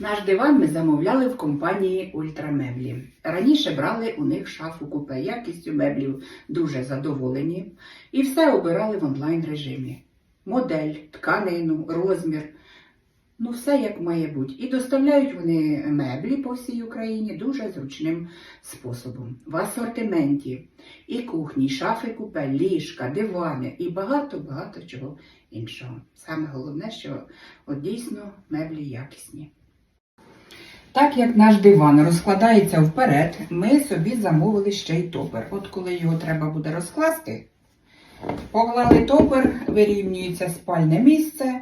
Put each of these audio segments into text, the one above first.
Наш диван ми замовляли в компанії Ультрамеблі. Раніше брали у них шафу купе. Якістю меблів дуже задоволені. І все обирали в онлайн режимі. Модель, тканину, розмір. Ну, все як має бути. І доставляють вони меблі по всій Україні дуже зручним способом. В асортименті і кухні, і шафи купе, ліжка, дивани і багато-багато чого іншого. Саме головне, що от дійсно меблі якісні. Так як наш диван розкладається вперед, ми собі замовили ще й топер. От коли його треба буде розкласти, поклали топер, вирівнюється спальне місце,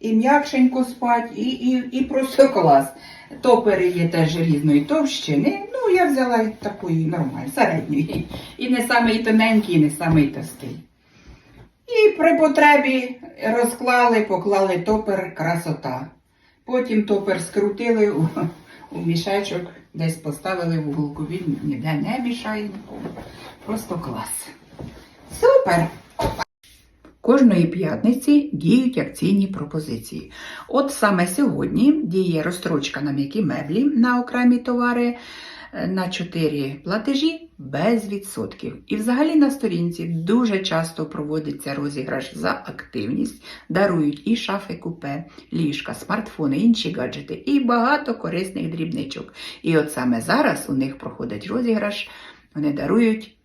і м'якшенько спать, і, і, і просто клас. Топери є теж різної товщини. Ну, я взяла такої нормальної, середньої. І не самий тоненький, і не самий товстий. І при потребі розклали, поклали топер, красота. Потім топер скрутили у, мішечок, десь поставили в уголку. Він ніде не мішає нікому. Просто клас. Супер! Кожної п'ятниці діють акційні пропозиції. От саме сьогодні діє розстрочка на м'які меблі на окремі товари е, на 4 платежі без відсотків. І взагалі на сторінці дуже часто проводиться розіграш за активність, дарують і шафи купе, ліжка, смартфони, інші гаджети, і багато корисних дрібничок. І от саме зараз у них проходить розіграш, вони дарують.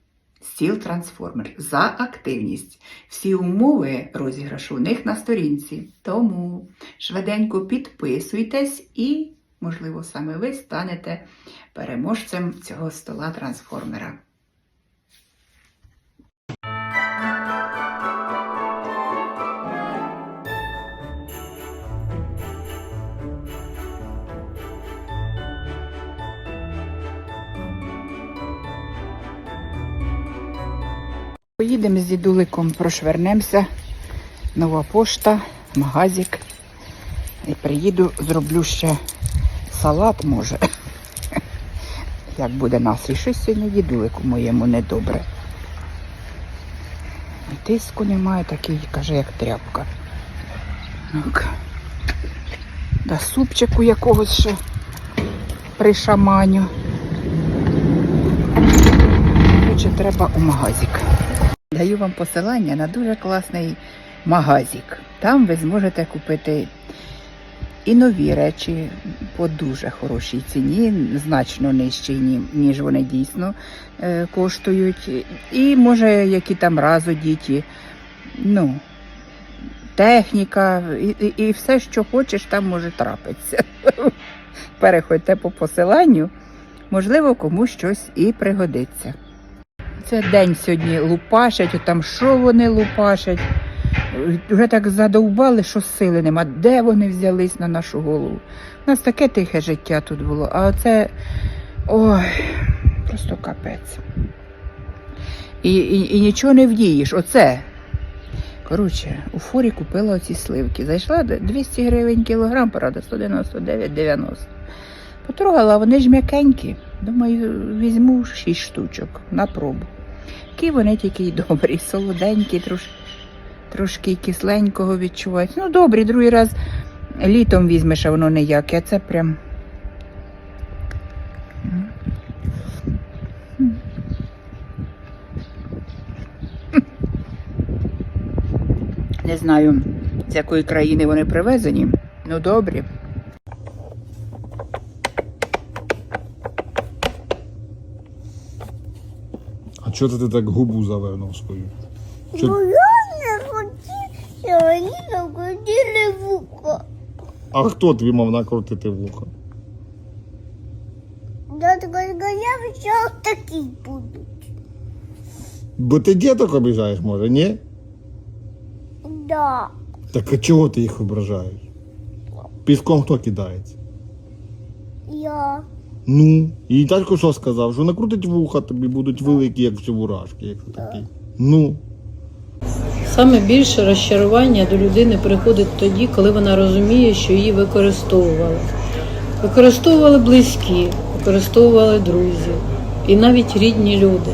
Стіл трансформер за активність. Всі умови розіграшу у них на сторінці. Тому швиденько підписуйтесь і, можливо, саме ви станете переможцем цього стола трансформера. Поїдемо з дідуликом, прошвернемося. Нова пошта, магазик. І приїду, зроблю ще салат, може. Як буде настрій. Щось сьогодні дідулику моєму недобре. І тиску немає, такий, каже, як тряпка. Так. Да супчику якогось ще пришаманю. Коротше, треба у магазик. Даю вам посилання на дуже класний магазик. Там ви зможете купити і нові речі по дуже хорошій ціні, значно нижчій, ніж вони дійсно е, коштують. І може, які там разодіті, ну, техніка, і, і, все, що хочеш, там може трапитися. Переходьте по посиланню, можливо, комусь щось і пригодиться. Це день сьогодні лупашать, там що вони лупашать. Вже так задовбали, що сили нема. Де вони взялись на нашу голову? У нас таке тихе життя тут було, а оце ой, просто капець. І, і, і нічого не вдієш. Оце. Коротше, у фурі купила оці сливки. Зайшла 200 гривень кілограм, правда, 199,90. Потрогала, вони ж м'якенькі. Думаю, візьму 6 штучок на пробу. Які вони тільки й добрі, солоденькі, трош, трошки кисленького відчувають. Ну, добрі, другий раз літом візьмеш, а воно ніяке, а це прям. Не знаю, з якої країни вони привезені. Ну, добрі. А чого ти так губу завернув свою? Чо- Ну хотів, накрутили вуко. А хто тобі мав накрутити вуха? Я що такі будуть. Бо ти діток обіжаєш, може, ні? Да. Так а чого ти їх ображаєш? Піском хто кидається? Я. Ну, і батько що сказав? Що накрутить вуха тобі будуть великі, як всі бурашки, як такі. Ну, Саме більше розчарування до людини приходить тоді, коли вона розуміє, що її використовували. Використовували близькі, використовували друзі і навіть рідні люди,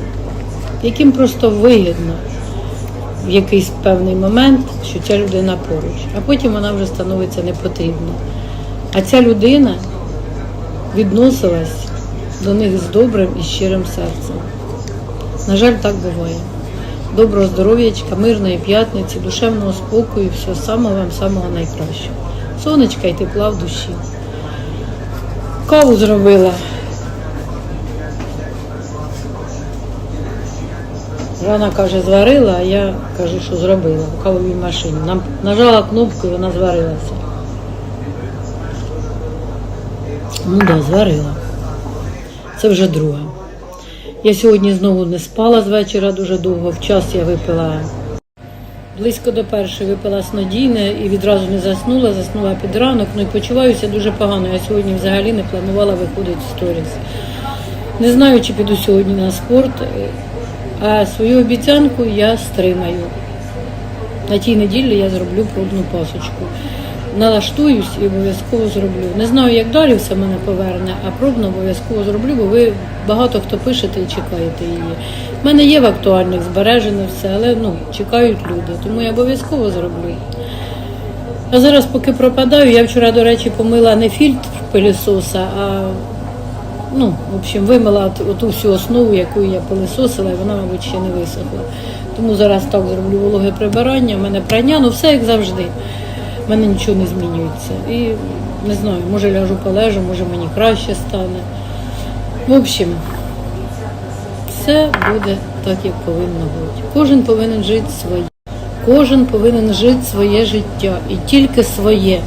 яким просто вигідно в якийсь певний момент, що ця людина поруч, а потім вона вже становиться непотрібна. А ця людина відносилась до них з добрим і щирим серцем. На жаль, так буває. Доброго здоров'ячка, мирної п'ятниці, душевного спокою, всього самого вам самого найкращого. Сонечка і тепла в душі. Каву зробила. Рана каже, зварила, а я кажу, що зробила в кавовій машині. Нам нажала кнопку і вона зварилася. Ну так, да, зварила. Це вже друга. Я сьогодні знову не спала з вечора дуже довго. В час я випила близько до першої випила снодійне і відразу не заснула, заснула під ранок. Ну і почуваюся дуже погано. Я сьогодні взагалі не планувала виходити в сторіс. Не знаю, чи піду сьогодні на спорт, а свою обіцянку я стримаю. На тій неділі я зроблю пробну пасочку. Налаштуюсь і обов'язково зроблю. Не знаю, як далі все мене поверне, а пробну обов'язково зроблю, бо ви багато хто пишете і чекаєте її. У мене є в актуальних збережено все, але ну, чекають люди, тому я обов'язково зроблю. А зараз, поки пропадаю, я вчора, до речі, помила не фільтр пилісоса, а ну, в общем, вимила от- оту всю основу, яку я пилисосила, і вона, мабуть, ще не висохла. Тому зараз так зроблю вологе прибирання, в мене прання, ну все як завжди. В мене нічого не змінюється. І не знаю, може ляжу полежу, може мені краще стане. В общем, все буде так, як повинно бути. Кожен повинен жити своє. Кожен повинен жити своє життя і тільки своє.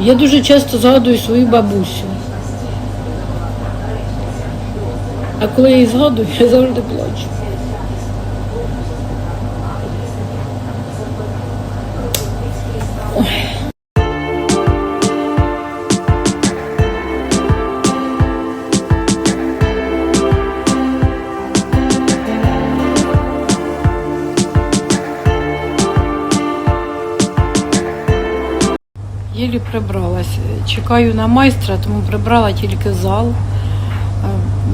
Я дуже часто згадую свою бабусю. А коли я її згадую, я завжди плачу. Єлі прибралась. Чекаю на майстра, тому прибрала тільки зал. Е,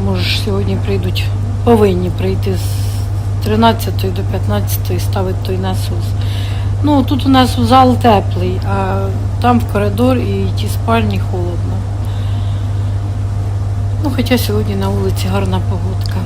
Може, сьогодні прийдуть, повинні прийти з 13 до 15 ставити той насос. Ну, тут у нас зал теплий, а там в коридор і ті спальні холодно. Ну, хоча сьогодні на вулиці гарна погодка.